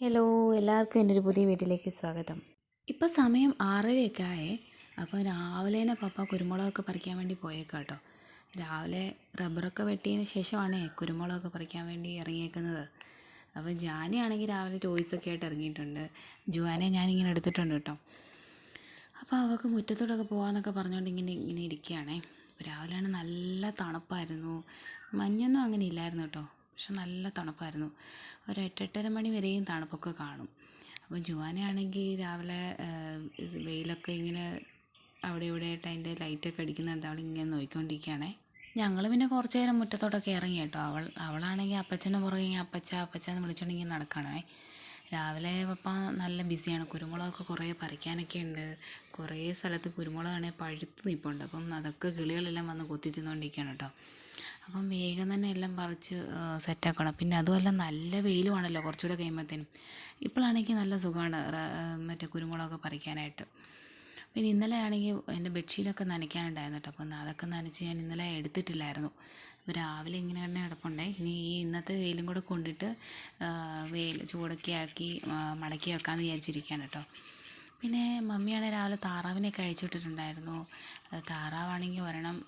Hello എല്ലാവർക്കും എന്റെ ഒരു പുതിയ വീട്ടിലേക്ക് സ്വാഗതം. ഇപ്പോൾ സമയം ആറരയൊക്കെ ആയേ അപ്പോൾ രാവിലെ തന്നെ പപ്പ കുരുമുളകൊക്കെ പറിക്കാൻ വേണ്ടി പോയേക്കാം കേട്ടോ രാവിലെ റബ്ബറൊക്കെ വെട്ടിയതിന് ശേഷമാണ് കുരുമുളകൊക്കെ പറിക്കാൻ വേണ്ടി ഇറങ്ങിയേക്കുന്നത്. അപ്പോൾ ജാനിയാണെങ്കിൽ രാവിലെ ടോയ്സൊക്കെ ആയിട്ട് ഇറങ്ങിയിട്ടുണ്ട്. ജുവാനെ ഞാനിങ്ങനെ എടുത്തിട്ടുണ്ട് കേട്ടോ. അപ്പോൾ അവൾക്ക് മുറ്റത്തോടൊക്കെ പോകാമെന്നൊക്കെ പറഞ്ഞുകൊണ്ട് ഇങ്ങനെ ഇങ്ങനെ ഇരിക്കുകയാണേ. രാവിലെയാണ് നല്ല തണുപ്പായിരുന്നു. മഞ്ഞൊന്നും അങ്ങനെ ഇല്ലായിരുന്നു കേട്ടോ. പക്ഷെ നല്ല തണുപ്പായിരുന്നു. ഒരു എട്ടെട്ടര മണി വരെയും തണുപ്പൊക്കെ കാണും. അപ്പോൾ ജുവാനയാണെങ്കിൽ രാവിലെ വെയിലൊക്കെ ഇങ്ങനെ അവിടെ ഇവിടെ ആയിട്ട് അതിന്റെ ലൈറ്റൊക്കെ അടിക്കുന്നുണ്ട്. അവൾ ഇങ്ങനെ നോക്കിക്കൊണ്ടിരിക്കുകയാണേ ഞങ്ങൾ പിന്നെ കുറച്ച് നേരം മുറ്റത്തോട്ടൊക്കെ ഇറങ്ങി കേട്ടോ. അവൾ അവളാണെങ്കിൽ അപ്പച്ചന്റെ പുറകെ ഇങ്ങനെ അപ്പച്ച അപ്പച്ച എന്ന് വിളിച്ചുകൊണ്ട് ഇങ്ങനെ നടക്കണേ രാവിലെ പപ്പ നല്ല ബിസിയാണ്. കുരുമുളകൊക്കെ കുറേ പറിക്കാനൊക്കെ ഉണ്ട്. കുറേ സ്ഥലത്ത് കുരുമുളകാണെങ്കിൽ പഴുത്ത് നിൽപ്പുണ്ട് അപ്പം അതൊക്കെ കിളികളെല്ലാം വന്ന് കൊത്തി തിന്നുകൊണ്ടിരിക്കുകയാണ് കേട്ടോ. അപ്പം വേഗം തന്നെ എല്ലാം പറിച്ച് സെറ്റാക്കണം പിന്നെ അതുമല്ല നല്ല വെയിലുമാണല്ലോ കുറച്ചുകൂടെ കഴിയുമ്പോഴത്തേനും ഇപ്പോഴാണെങ്കിൽ നല്ല സുഖമാണ് മറ്റേ കുരുമുളകൊക്കെ പറിക്കാനായിട്ട്. പിന്നെ ഇന്നലെ ആണെങ്കിൽ എന്റെ ബെഡ്ഷീറ്റൊക്കെ നനയ്ക്കാനുണ്ടായിരുന്നു കേട്ടോ അപ്പം അതൊക്കെ നനച്ച് ഞാൻ ഇന്നലെ എടുത്തിട്ടില്ലായിരുന്നു. അപ്പോൾ രാവിലെ ഇങ്ങനെ തന്നെ കിടപ്പുണ്ടേ. ഇനി ഈ ഇന്നത്തെ വെയിലും കൂടെ കൊണ്ടിട്ട് വെയിൽ ചൂടൊക്കെ ആക്കി മടക്കി വെക്കാമെന്ന് വിചാരിച്ചിരിക്കുകയാണ് കേട്ടോ. പിന്നെ മമ്മിയാണെങ്കിൽ രാവിലെ താറാവിനെയൊക്കെ അഴിച്ചു വിട്ടിട്ടുണ്ടായിരുന്നു താറാവാണെങ്കിൽ ഒരെണ്ണം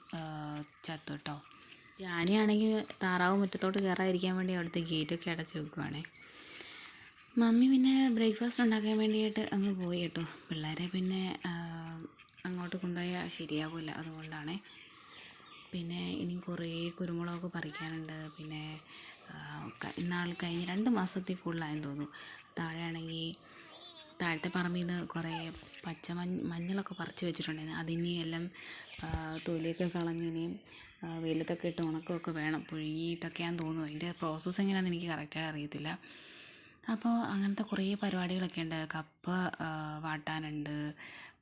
ചത്തു കേട്ടോ ജാനിയാണെങ്കിൽ താറാവ് മുറ്റത്തോട്ട് കയറാതിരിക്കാൻ വേണ്ടി അവിടുത്തെ ഗേറ്റൊക്കെ അടച്ചു വെക്കുവാണേ. മമ്മി പിന്നെ ബ്രേക്ക്ഫാസ്റ്റ് ഉണ്ടാക്കാൻ വേണ്ടിയിട്ട് അങ്ങ് പോയി കേട്ടോ. പിള്ളേരെ പിന്നെ അങ്ങോട്ട് കൊണ്ടുപോയാൽ ശരിയാവില്ല അതുകൊണ്ടാണേ. പിന്നെ ഇനി കുറേ കുരുമുളകൊക്കെ പറിക്കാനുണ്ട്. പിന്നെ ഇന്നാൾ കഴിഞ്ഞ് രണ്ട് മാസത്തിൽ കൂടുതലായെന്ന് തോന്നുന്നു. താഴെയാണെങ്കിൽ താഴത്തെ പറമ്പിൽ നിന്ന് കുറേ പച്ച മഞ്ഞളൊക്കെ പറിച്ച് വെച്ചിട്ടുണ്ടായിരുന്നു. അതിനി എല്ലാം തൊലിയൊക്കെ കളഞ്ഞിനിയും വെയിലത്തൊക്കെ ഇട്ട് ഉണക്കുകയൊക്കെ വേണം. പുഴുങ്ങിയിട്ടൊക്കെയാണെന്ന് തോന്നുന്നു. അതിന്റെ പ്രോസസ്സ് എങ്ങനെയാണെന്ന് എനിക്ക് കറക്റ്റായിട്ട് അറിയത്തില്ല. അപ്പോൾ അങ്ങനത്തെ കുറേ പരിപാടികളൊക്കെ ഉണ്ട്. കപ്പ വാട്ടാനുണ്ട്.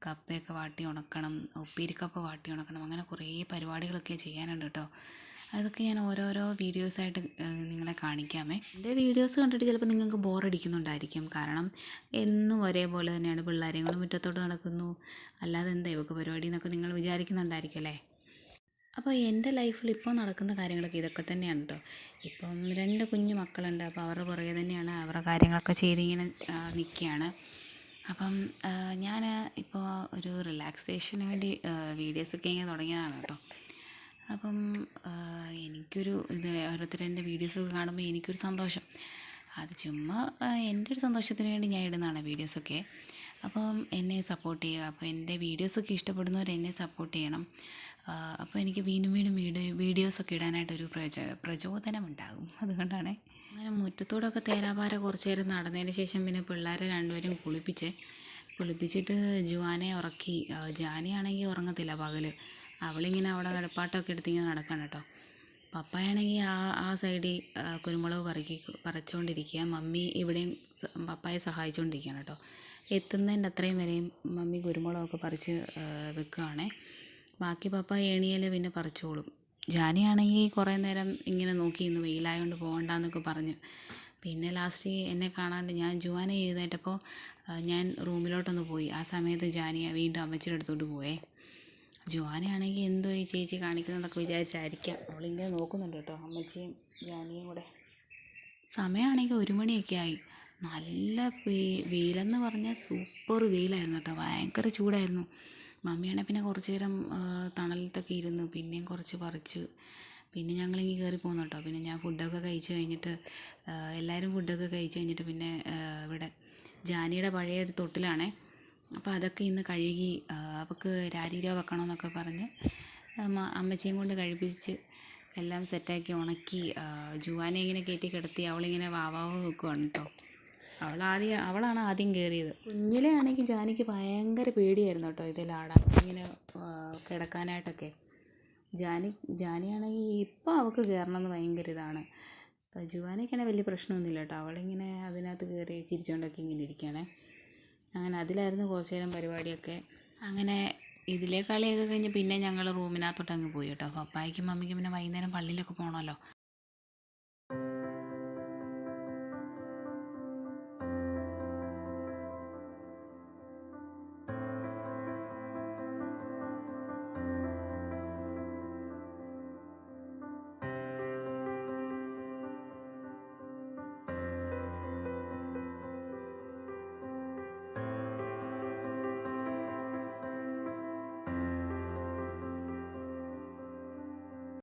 കപ്പയൊക്കെ വാട്ടി ഉണക്കണം. ഉപ്പേരിക്കപ്പ വാട്ടി ഉണക്കണം. അങ്ങനെ കുറേ പരിപാടികളൊക്കെ ചെയ്യാനുണ്ട് കേട്ടോ. അതൊക്കെ ഞാൻ ഓരോരോ വീഡിയോസായിട്ട് നിങ്ങളെ കാണിക്കാമേ. എന്റെ വീഡിയോസ് കണ്ടിട്ട് ചിലപ്പോൾ നിങ്ങൾക്ക് ബോറടിക്കുന്നുണ്ടായിരിക്കും. കാരണം എന്നും ഒരേപോലെ തന്നെയാണ്. പിള്ളേരെയും മുറ്റത്തോട് മുറ്റത്തോട്ട് നടക്കുന്നു. അല്ലാതെ എന്താ ഇവക്ക് പരിപാടി എന്നൊക്കെ നിങ്ങൾ വിചാരിക്കുന്നുണ്ടായിരിക്കും അല്ലേ? അപ്പോൾ എന്റെ ലൈഫിൽ ഇപ്പോൾ നടക്കുന്ന കാര്യങ്ങളൊക്കെ ഇതൊക്കെ തന്നെയാണ് കേട്ടോ ഇപ്പം രണ്ട് കുഞ്ഞു മക്കളുണ്ട്. അപ്പോൾ അവരുടെ പുറകെ തന്നെയാണ് അവരുടെ കാര്യങ്ങളൊക്കെ ചെയ്തിങ്ങനെ നിൽക്കുകയാണ്. അപ്പം ഞാൻ ഇപ്പോൾ ഒരു റിലാക്സേഷന് വേണ്ടി വീഡിയോസൊക്കെ ഇങ്ങനെ തുടങ്ങിയതാണ് കേട്ടോ അപ്പം എനിക്കൊരു ഇത് ഓരോരുത്തർ എന്റെ വീഡിയോസൊക്കെ കാണുമ്പോൾ എനിക്കൊരു സന്തോഷം. അത് ചുമ്മാ എന്റെ ഒരു സന്തോഷത്തിന് വേണ്ടി ഞാൻ ഇടുന്നതാണ് വീഡിയോസൊക്കെ. അപ്പം എന്നെ സപ്പോർട്ട് ചെയ്യുക. അപ്പോൾ എന്റെ വീഡിയോസൊക്കെ ഇഷ്ടപ്പെടുന്നവർ എന്നെ സപ്പോർട്ട് ചെയ്യണം. അപ്പോൾ എനിക്ക് വീണ്ടും വീണ്ടും വീഡിയോ വീഡിയോസൊക്കെ ഇടാനായിട്ടൊരു പ്രചോ പ്രചോദനം ഉണ്ടാകും അതുകൊണ്ടാണ്. അങ്ങനെ മുറ്റത്തോടൊക്കെ തേരാപാര കുറച്ച് നേരം നടന്നതിന് ശേഷം പിന്നെ പിള്ളേരെ രണ്ടുപേരും കുളിപ്പിച്ച് കുളിപ്പിച്ചിട്ട് ജുവാനെ ഉറക്കി ജാനിയാണെങ്കിൽ ഉറങ്ങത്തില്ല പകൽ അവളിങ്ങനെ അവിടെ കിടപ്പാട്ടമൊക്കെ എടുത്തിങ്ങനെ നടക്കണം കേട്ടോ. പപ്പായാണെങ്കിൽ ആ ആ സൈഡിൽ കുരുമുളക് പറിക്കി പറിച്ചുകൊണ്ടിരിക്കുക മമ്മി ഇവിടെയും പപ്പായെ സഹായിച്ചുകൊണ്ടിരിക്കുകയാണ് കേട്ടോ. എത്തുന്നതിന്റെ അത്രയും വരെയും മമ്മി കുരുമുളകൊക്കെ പറിച്ച് വെക്കുകയാണേ ബാക്കി പപ്പ ഏണിയിൽ പിന്നെ പറിച്ചോളും. ജാനിയാണെങ്കിൽ കുറേ നേരം ഇങ്ങനെ നോക്കി ഇന്ന് വെയിലായതുകൊണ്ട് പോകണ്ടെന്നൊക്കെ പറഞ്ഞു. പിന്നെ ലാസ്റ്റ് എന്നെ കാണാണ്ട് ഞാൻ ജുവാനെ എഴുന്നേറ്റപ്പോൾ ഞാൻ റൂമിലോട്ടൊന്ന് പോയി. ആ സമയത്ത് ജാനിയ വീണ്ടും അമ്മച്ചിയുടെ അടുത്തോട്ട് പോയേ. ജുവാനയാണെങ്കിൽ എന്തോ ഈ ചേച്ചി കാണിക്കുന്നതൊക്കെ വിചാരിച്ചായിരിക്കാം. അവളിങ്ങനെ നോക്കുന്നുണ്ട് കേട്ടോ അമ്മച്ചിയും ജാനിയും കൂടെ. സമയമാണെങ്കിൽ ഒരു മണിയൊക്കെ ആയി. നല്ല വെയിലെന്ന് പറഞ്ഞാൽ സൂപ്പർ വെയിലായിരുന്നു കേട്ടോ ഭയങ്കര ചൂടായിരുന്നു. മമ്മിയാണെ പിന്നെ കുറച്ച് നേരം തണലത്തൊക്കെ ഇരുന്നു പിന്നെയും കുറച്ച് പറിച്ചു. പിന്നെ ഞങ്ങളിങ്ങി കയറി പോന്നു കേട്ടോ. പിന്നെ ഞാൻ ഫുഡൊക്കെ കഴിച്ച് കഴിഞ്ഞിട്ട് എല്ലാവരും ഫുഡൊക്കെ കഴിച്ച് കഴിഞ്ഞിട്ട് പിന്നെ ഇവിടെ ജാനിയുടെ പഴയ ഒരു തൊട്ടിലാണേ. അപ്പോൾ അതൊക്കെ ഇന്ന് കഴുകി അവൾക്ക് രാരീരോ വെക്കണമെന്നൊക്കെ പറഞ്ഞ് അമ്മച്ചിയും കൊണ്ട് കഴിപ്പിച്ച് എല്ലാം സെറ്റാക്കി ഉണക്കി ജുവാനെ ഇങ്ങനെ കയറ്റി കിടത്തി അവളിങ്ങനെ വാവാവ് വെക്കുവാണ് കേട്ടോ അവൾ ആദ്യം അവളാണ് ആദ്യം കയറിയത് കുഞ്ഞിലെ ആണെങ്കിൽ ജാനിക്ക് ഭയങ്കര പേടിയായിരുന്നു കേട്ടോ ഇതിലാടാൻ ഇങ്ങനെ കിടക്കാനായിട്ടൊക്കെ. ജാനി ജാനിയാണെങ്കിൽ ഇപ്പം അവൾക്ക് കയറണമെന്ന് ഭയങ്കര ഇതാണ്. ജുവാനയ്ക്കാണെങ്കിൽ വലിയ പ്രശ്നമൊന്നുമില്ല കേട്ടോ അവളിങ്ങനെ അതിനകത്ത് കയറി ചിരിച്ചുകൊണ്ടൊക്കെ ഇങ്ങനെ ഇരിക്കുകയാണേ. അങ്ങനെ അതിലായിരുന്നു കുറച്ച് നേരം പരിപാടിയൊക്കെ. അങ്ങനെ ഇതിലെ കളിയൊക്കെ കഴിഞ്ഞ് പിന്നെ ഞങ്ങൾ റൂമിനകത്തോട്ട് അങ്ങ് പോയി കേട്ടോ. പപ്പായ്ക്കും മമ്മിക്കും പിന്നെ വൈകുന്നേരം പള്ളിയിലൊക്കെ പോകണമല്ലോ